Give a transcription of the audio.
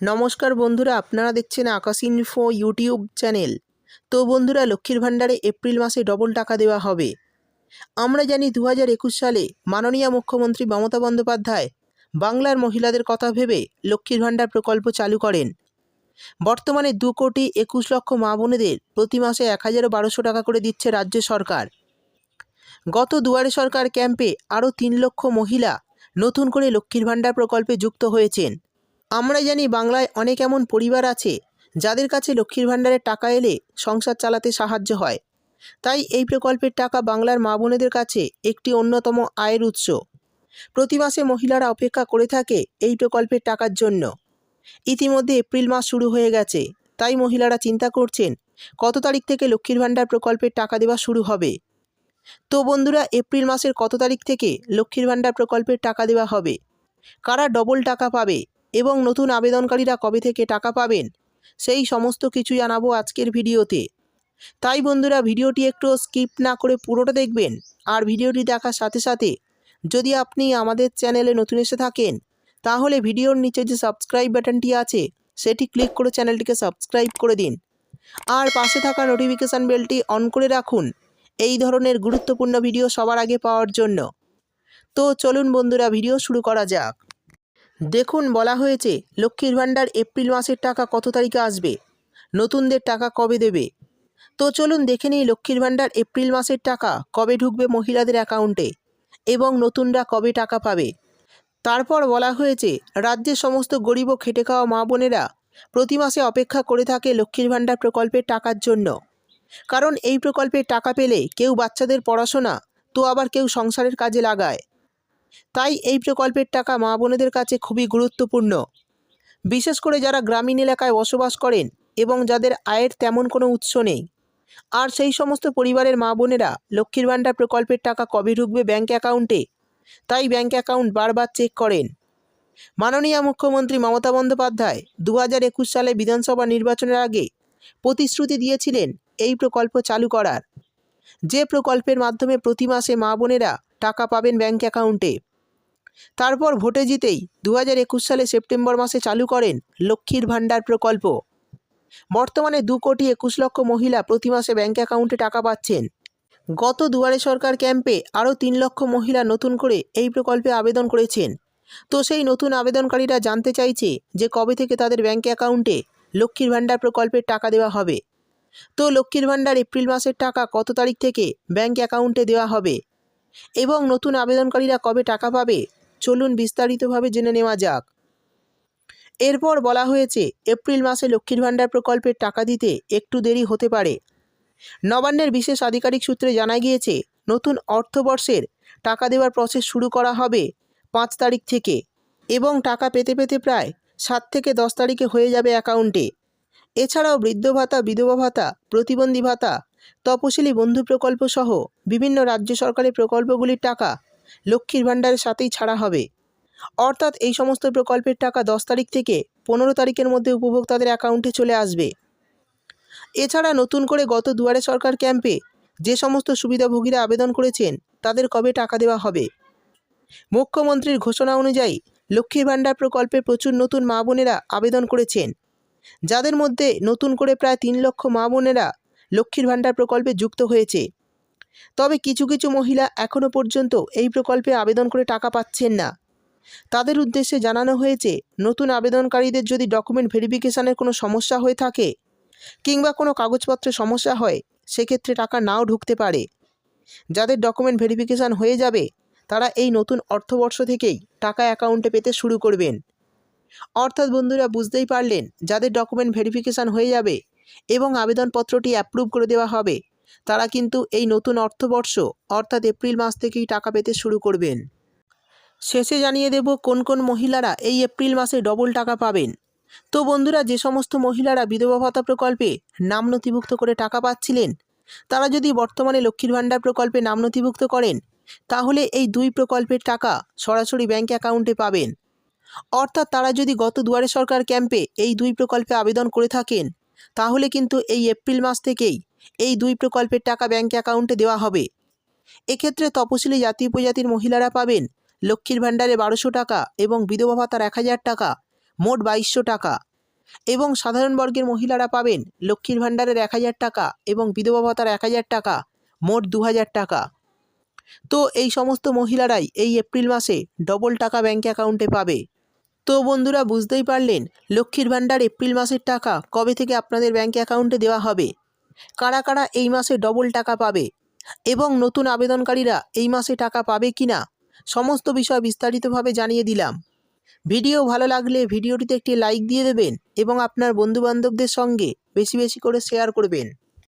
নমস্কার বন্ধুরা, আপনারা দেখছেন আকাশ ইনফো ইউটিউব চ্যানেল তো বন্ধুরা, লক্ষ্মীর ভাণ্ডারে এপ্রিল মাসে ডবল টাকা দেওয়া হবে। আমরা জানি দু হাজার একুশ সালে মাননীয় মুখ্যমন্ত্রী মমতা বন্দ্যোপাধ্যায় বাংলার মহিলাদের কথা ভেবে লক্ষ্মীর ভাণ্ডার প্রকল্প চালু করেন। বর্তমানে দু কোটি একুশ লক্ষ মা বোনেদের প্রতি মাসে এক হাজার বারোশো টাকা করে দিচ্ছে রাজ্য সরকার। গত দুয়ারে সরকার ক্যাম্পে আরও তিন লক্ষ মহিলা নতুন করে লক্ষ্মীর ভাণ্ডার প্রকল্পে যুক্ত হয়েছেন। আমরা জানি বাংলায় অনেক এমন পরিবার আছে যাদের কাছে লক্ষ্মীর ভাণ্ডারের টাকা এলে সংসার চালাতে সাহায্য হয়। তাই এই প্রকল্পের টাকা বাংলার মা বোনেদের কাছে একটি অন্যতম আয়ের উৎস। প্রতি মাসে মহিলারা অপেক্ষা করে থাকে এই প্রকল্পের টাকার জন্য। ইতিমধ্যে এপ্রিল মাস শুরু হয়ে গেছে, তাই মহিলারা চিন্তা করছেন, কত তারিখ থেকে লক্ষ্মীর ভাণ্ডার প্রকল্পের টাকা দেওয়া শুরু হবে? তো বন্ধুরা, এপ্রিল মাসের কত তারিখ থেকে লক্ষ্মীর ভাণ্ডার প্রকল্পের টাকা দেওয়া হবে? কারা ডবল টাকা পাবে? এবং নতুন আবেদনকারীরা কবে থেকে টাকা পাবেন, সেই সমস্ত কিছু জানাব আজকের ভিডিওতে। তাই বন্ধুরা, ভিডিওটি একটু স্কিপ না করে পুরোটা দেখবেন আর ভিডিওটি দেখার সাথে সাথে যদি আপনি আমাদের চ্যানেলে নতুন এসে থাকেন, তাহলে ভিডিওর নিচে যে সাবস্ক্রাইব বাটনটি আছে, সেটি ক্লিক করে চ্যানেলটিকে সাবস্ক্রাইব করে দিন। আর পাশে থাকা নোটিফিকেশান বেলটি অন করে রাখুন, এই ধরনের গুরুত্বপূর্ণ ভিডিও সবার আগে পাওয়ার জন্য। তো চলুন বন্ধুরা, ভিডিও শুরু করা যাক। দেখুন বলা হয়েছে, লক্ষ্মীর ভাণ্ডার এপ্রিল মাসের টাকা কত তারিখে আসবে? নতুনদের টাকা কবে দেবে? তো চলুন দেখে নিই লক্ষ্মীর ভাণ্ডার এপ্রিল মাসের টাকা কবে ঢুকবে মহিলাদের অ্যাকাউন্টে এবং নতুনরা কবে টাকা পাবে। তারপর বলা হয়েছে, রাজ্যের সমস্ত গরিব ও খেটে খাওয়া মা বোনেরা প্রতি মাসে অপেক্ষা করে থাকে লক্ষ্মীর ভাণ্ডার প্রকল্পের টাকার জন্য। কারণ এই প্রকল্পের টাকা পেলে কেউ বাচ্চাদের পড়াশোনা, তো আবার কেউ সংসারের কাজে লাগায়। তাই এই প্রকল্পের টাকা মা বোনেদের কাছে খুবই গুরুত্বপূর্ণ। বিশেষ করে যারা গ্রামীণ এলাকায় বসবাস করেন এবং যাদের আয়ের তেমন কোনো উৎস নেই। আর সেই সমস্ত পরিবারের মা বোনেরা লক্ষ্মীর ভাণ্ডার প্রকল্পের টাকা কবে ঢুকবে ব্যাঙ্ক অ্যাকাউন্টে? তাই ব্যাঙ্ক অ্যাকাউন্ট বারবার চেক করেন। মাননীয় মুখ্যমন্ত্রী মমতা বন্দ্যোপাধ্যায় দু হাজার একুশ সালে বিধানসভা নির্বাচনের আগে প্রতিশ্রুতি দিয়েছিলেন এই প্রকল্প চালু করার। যে প্রকল্পের মাধ্যমে প্রতি মাসে মা বোনেরা টাকা পাবেন ব্যাঙ্ক অ্যাকাউন্টে। তারপর ভোটে জিতেই দু হাজার একুশ সালে সেপ্টেম্বর মাসে চালু করেন লক্ষ্মীর ভাণ্ডার প্রকল্প। বর্তমানে দু কোটি একুশ লক্ষ মহিলা প্রতি মাসে ব্যাঙ্ক অ্যাকাউন্টে টাকা পাচ্ছেন। গত দুয়ারে সরকার ক্যাম্পে আরও তিন লক্ষ মহিলা নতুন করে এই প্রকল্পে আবেদন করেছেন। তো সেই নতুন আবেদনকারীরা জানতে চাইছে যে কবে থেকে তাদের ব্যাঙ্ক অ্যাকাউন্টে লক্ষ্মীর ভাণ্ডার প্রকল্পের টাকা দেওয়া হবে। তো লক্ষ্মীর ভাণ্ডার এপ্রিল মাসের টাকা কত তারিখ থেকে ব্যাঙ্ক অ্যাকাউন্টে দেওয়া হবে? এবং নতুন আবেদনকারীরা কবে টাকা পাবে? চলুন বিস্তারিতভাবে জেনে নেওয়া যাক। এরপর বলা হয়েছে, এপ্রিল মাসে লক্ষ্মীর ভাণ্ডার প্রকল্পের টাকা দিতে একটু দেরি হতে পারে। নবান্নের বিশেষ আধিকারিক সূত্রে জানা গিয়েছে, নতুন অর্থবর্ষের টাকা দেওয়ার প্রসেস শুরু করা হবে পাঁচ তারিখ থেকে এবং টাকা পেতে পেতে প্রায় সাত থেকে দশ তারিখে হয়ে যাবে অ্যাকাউন্টে। এছাড়াও বৃদ্ধ ভাতা, বিধবা ভাতা, প্রতিবন্ধী ভাতা, তপশিলি বন্ধু প্রকল্প সহ বিভিন্ন রাজ্য সরকারের প্রকল্পগুলির টাকা লক্ষ্মীর ভাণ্ডারের সাথেই ছাড়া হবে। অর্থাৎ এই সমস্ত প্রকল্পের টাকা দশ তারিখ থেকে পনেরো তারিখের মধ্যে উপভোক্তাদের অ্যাকাউন্টে চলে আসবে। এছাড়া নতুন করে গত দুয়ারে সরকার ক্যাম্পে যে সমস্ত সুবিধাভোগীরা আবেদন করেছেন, তাদের কবে টাকা দেওয়া হবে? মুখ্যমন্ত্রীর ঘোষণা অনুযায়ী লক্ষ্মীর ভাণ্ডার প্রকল্পে প্রচুর নতুন মা বোনেরা আবেদন করেছেন। যাদের মধ্যে নতুন করে প্রায় তিন লক্ষ মা বোনেরা লক্ষ্মীর ভাণ্ডার প্রকল্পে যুক্ত হয়েছে। তবে কিছু কিছু মহিলা এখনও পর্যন্ত এই প্রকল্পে আবেদন করে টাকা পাচ্ছেন না। তাদের উদ্দেশ্যে জানানো হয়েছে, নতুন আবেদনকারীদের যদি ডকুমেন্ট ভেরিফিকেশানের কোনো সমস্যা হয়ে থাকে কিংবা কোনো কাগজপত্রে সমস্যা হয়, সেক্ষেত্রে টাকা নাও ঢুকতে পারে। যাদের ডকুমেন্ট ভেরিফিকেশান হয়ে যাবে, তারা এই নতুন অর্থবর্ষ থেকেই টাকা অ্যাকাউন্টে পেতে শুরু করবেন। অর্থাৎ বন্ধুরা বুঝতেই পারলেন, যাদের ডকুমেন্ট ভেরিফিকেশান হয়ে যাবে এবং আবেদনপত্রটি অ্যাপ্রুভ করে দেওয়া হবে, তারা কিন্তু এই নতুন অর্থবর্ষ, অর্থাৎ এপ্রিল মাস থেকেই টাকা পেতে শুরু করবেন। শেষে জানিয়ে দেব কোন কোন মহিলারা এই এপ্রিল মাসে ডবল টাকা পাবেন। তো বন্ধুরা, যে সমস্ত মহিলারা বিধবা ভাতা প্রকল্পে নাম নথিভুক্ত করে টাকা পাচ্ছিলেন, তারা যদি বর্তমানে লক্ষ্মীর ভাণ্ডার প্রকল্পে নাম নথিভুক্ত করেন, তাহলে এই দুই প্রকল্পের টাকা সরাসরি ব্যাঙ্ক অ্যাকাউন্টে পাবেন। অর্থাৎ তারা যদি গত দুয়ারে সরকার ক্যাম্পে এই দুই প্রকল্পে আবেদন করে থাকেন, তাহলে কিন্তু এই এপ্রিল মাস থেকেই এই দুই প্রকল্পের টাকা ব্যাঙ্ক অ্যাকাউন্টে দেওয়া হবে। এক্ষেত্রে তপশিলি জাতি উপজাতির মহিলারা পাবেন লক্ষ্মীর ভাণ্ডারে বারোশো টাকা এবং বিধবা ভাতার এক হাজার টাকা, মোট বাইশশো টাকা। এবং সাধারণ বর্গের মহিলারা পাবেন লক্ষ্মীর ভাণ্ডারের এক হাজার টাকা এবং বিধবা ভাতার এক হাজার টাকা, মোট দু হাজার টাকা। তো এই সমস্ত মহিলারাই এই এপ্রিল মাসে ডবল টাকা ব্যাঙ্ক অ্যাকাউন্টে পাবে। তো বন্ধুরা বুঝতেই পারলেন, লক্ষ্মীর ভাণ্ডার এপ্রিল মাসের টাকা কবে থেকে আপনাদের ব্যাঙ্ক অ্যাকাউন্টে দেওয়া হবে? কারা কারা এই মাসে ডবল টাকা পাবে? এবং নতুন আবেদনকারীরা এই মাসে টাকা পাবে কি না সমস্ত বিষয় বিস্তারিতভাবে জানিয়ে দিলাম। ভিডিও ভালো লাগলে ভিডিওটিতে একটি লাইক দিয়ে দেবেন এবং আপনার বন্ধুবান্ধবদের সঙ্গে বেশি বেশি করে শেয়ার করবেন।